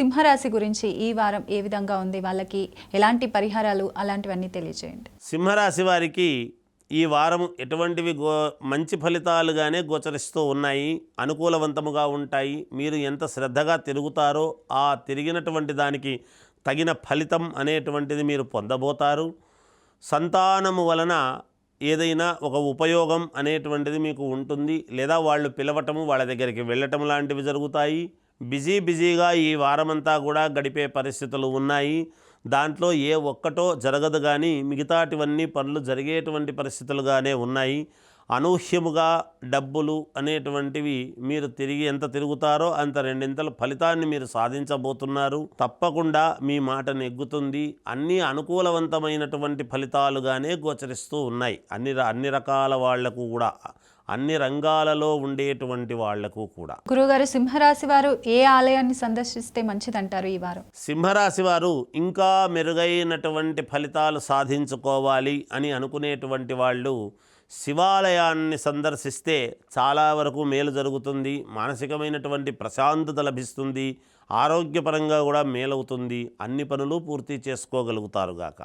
సింహరాశి గురించి ఈ వారం ఏ విధంగా ఉంది? వాళ్ళకి ఎలాంటి పరిహారాలు అలాంటివన్నీ తెలియజేయండి. సింహరాశి వారికి ఈ వారం ఎటువంటివి గో మంచి ఫలితాలుగానే గోచరిస్తూ ఉన్నాయి. అనుకూలవంతముగా ఉంటాయి. మీరు ఎంత శ్రద్ధగా తిరుగుతారో ఆ తిరిగినటువంటి దానికి తగిన ఫలితం అనేటువంటిది మీరు పొందబోతారు. సంతానము వలన ఏదైనా ఒక ఉపయోగం అనేటువంటిది మీకు ఉంటుంది. లేదా వాళ్ళు పిలవటము వాళ్ళ దగ్గరికి వెళ్ళటం లాంటివి జరుగుతాయి. బిజీ బిజీగా ఈ వారమంతా కూడా గడిపే పరిస్థితులు ఉన్నాయి. దాంట్లో ఏ ఒక్కటో జరగదు కానీ మిగతాటివన్నీ పనులు జరిగేటువంటి పరిస్థితులుగానే ఉన్నాయి. అనూహ్యముగా డబ్బులు అనేటువంటివి మీరు తిరిగి ఎంత తిరుగుతారో అంత రెండింతల ఫలితాన్ని మీరు సాధించబోతున్నారు. తప్పకుండా మీ మాట నెగ్గుతుంది. అన్ని అనుకూలవంతమైనటువంటి ఫలితాలుగానే గోచరిస్తూ ఉన్నాయి. అన్ని అన్ని రకాల వాళ్ళకు కూడా. అన్ని రంగాలలో ఉండేటువంటి వాళ్ళకు కూడా. గురుగారు సింహరాశి వారు ఏ ఆలయాన్ని సందర్శిస్తే మంచిదంటారు ఈ వారం? సింహరాశి వారు ఇంకా మెరుగైనటువంటి ఫలితాలు సాధించుకోవాలి అని అనుకునేటువంటి వాళ్ళు శివాలయాన్ని సందర్శిస్తే చాలా వరకు మేలు జరుగుతుంది మానసికమైనటువంటి ప్రశాంతత లభిస్తుంది ఆరోగ్యపరంగా కూడా మేలవుతుంది అన్ని పనులు పూర్తి చేసుకోగలుగుతారు గాక.